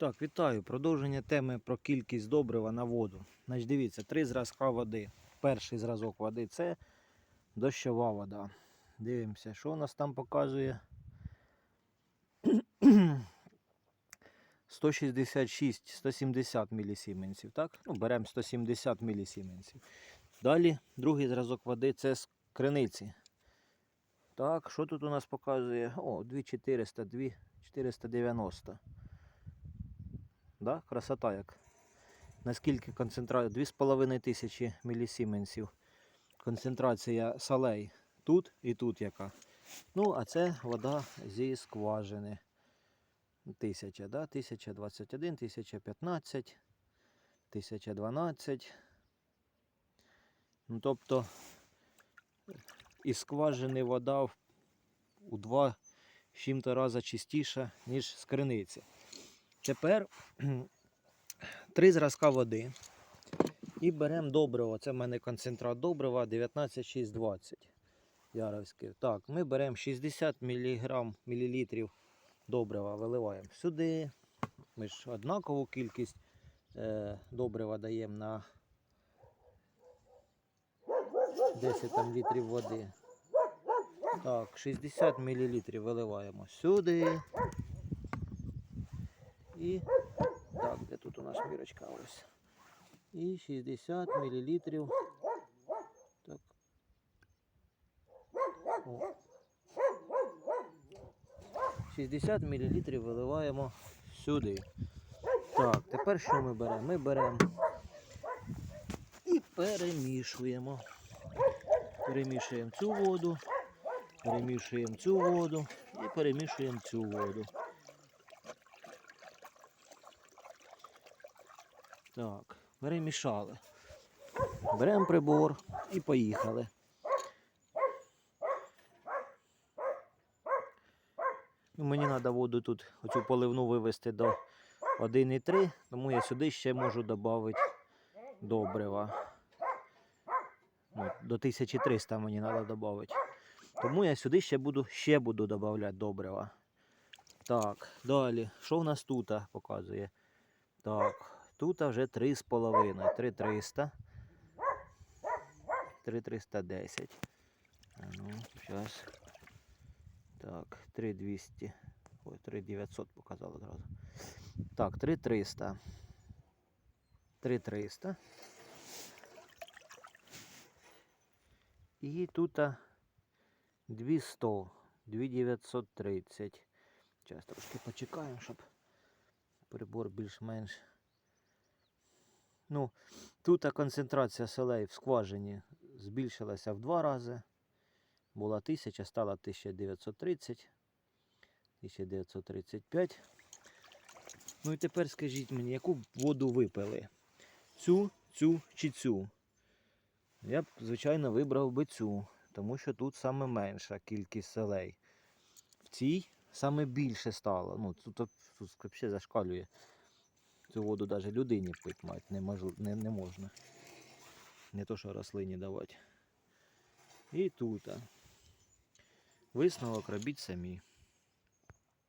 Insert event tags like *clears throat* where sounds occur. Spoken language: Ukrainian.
Так, вітаю. Продовження теми про кількість добрива на воду. Значить, дивіться, три зразка води. Перший зразок води це дощова вода. Дивимося, що у нас там показує. 166-170 мілісіменсів, так? Ну, беремо 170 мілісіменсів. Далі другий зразок води це з криниці. Так, що тут у нас показує? О, 2400, 2490. Да? Красота як. Наскільки концентрація? 2500 мілісіменсів. Концентрація солей тут і тут яка. Ну, а це вода зі скважини. 1000, да? 1021, 1015, 1012. Ну, тобто із скважини вода у два чим-то рази чистіша, ніж з криниці. Тепер *clears throat* три зразка води. І беремо добриво. Це в мене концентрат добрива 19620 Яровське. Так, ми беремо 60 мг, мілілітрів добрива, виливаємо сюди. Ми ж однакову кількість е, добрива даємо на 10 там, літрів води. Так, 60 мл виливаємо сюди. І так, де тут у нас мірочка ось. І 60 мл. Так. О. 60 мл виливаємо сюди. Так, тепер що ми беремо? Ми беремо і перемішуємо. Перемішуємо цю воду, перемішуємо цю воду і перемішуємо цю воду. Так, перемішали. Беремо прибор і поїхали. Ну, Мені треба воду тут, оцю поливну вивести до 1,3, тому я сюди ще можу додати добрива. Ну, до 1300 мені треба додати. Тому я сюди ще буду, ще буду додавати добрива. Так, далі. Що в нас тут показує? Так, тут вже 3,5. 3,300. 3,310. А ну, зараз. Так, 3,200. Ой, 3,900 показало одразу. Так, 3,300. 3,300. І тут 200, 2930. Зараз трошки почекаємо, щоб прибор більш-менш. Ну, тут концентрація солей в скважині збільшилася в два рази. Була 1000, стала 1930, 1935. Ну і тепер скажіть мені, яку воду випили? Цю, цю чи цю? Я б, звичайно, вибрав би цю, тому що тут саме менша кількість селей. В цій саме більше стало. Ну, тут, тут, тут взагалі зашкалює. Цю воду навіть людині пити мать не, можу, не, не можна. Не то, що рослині давати. І тут. Висновок робіть самі.